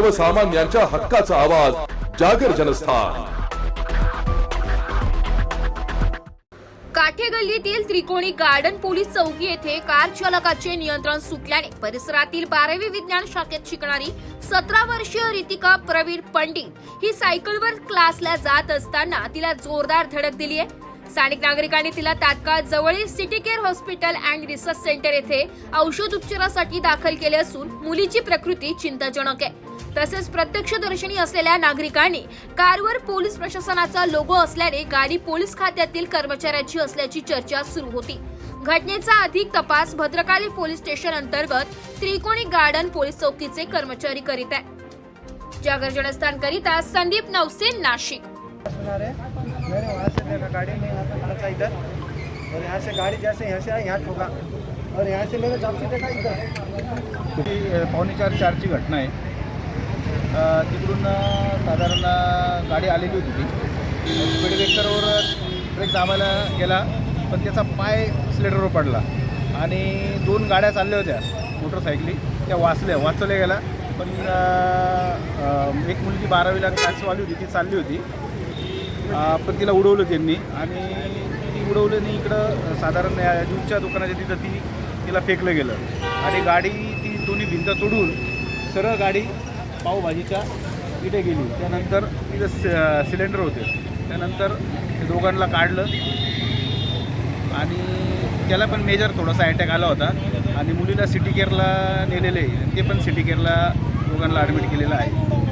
सर्वसामान्यांच्या हक्काचा आवाज जागर जनस्थान. काठे गल्लीतील त्रिकोणी गार्डन पोलीस चौकी येथे कार चालकाचे नियंत्रण सुटल्याने परिसरातील बारावी विज्ञान शाखेत शिकणारी सतरा वर्षीय रितिका प्रवीण पंडित ही सायकलवर क्लासला जात असताना तिला जोरदार धडक दिली आहे. स्थानिक नागरिकांनी तिला तात्काळ जवळील city care hospital and research centre येथे औषध उपचारासाठी दाखल केले असून मुलीची प्रकृती चिंताजनक आहे. तसेच प्रत्यक्षदर्शनी असलेल्या नागरिकांनी कारवर पोलीस प्रशासनाचा लोगो असल्याने गाडी पोलीस खात्यातील कर्मचाऱ्याची असल्याची चर्चा सुरू होती. घटनेचा अधिक तपास भद्रकाली पोलीस स्टेशन अंतर्गत त्रिकोणी गार्डन पोलीस चौकीचे कर्मचारी करीत आहे जागर जनस्थान करिता संदीप नवसे नाशिक. गाड़ी में यहाँ पे खड़ा था इधर और यहाँ से गाड़ी जैसे यहाँ से आई यहाँ ठोका और यहाँ से मैंने जब से देखा इधर पावणे चार चारची घटना आहे. तिकडून साधारण गाडी आलेली होती ती. स्पीड ब्रेकरवर ब्रेक दाबायला गेला पण त्याचा पाय स्लेटरवर पडला. आणि दोन गाड्या चालल्या होत्या मोटरसायकली. त्या वाचल्या वाचवल्या गेल्या. पण एक मुलगी बारावीला क्लासवाली होती ती चालली होती. पण तिला उडवलं त्यांनी. आणि ती उडवलं नाही इकडं साधारण या ज्यूसच्या दुकानाच्या तिथं ती तिला फेकलं गेलं. आणि गाडी ती दोन्ही भिंत तोडून सरळ गाडी पावभाजीच्या इथे गेली. त्यानंतर तिथं सि सिलेंडर होते. त्यानंतर ते दोघांना काढलं. आणि त्याला पण मेजर थोडासा अटॅक आला होता. आणि मुलीला सिटी केअरला नेलेलं आहे. ते पण सिटी केअरला दोघांना ॲडमिट केलेलं आहे.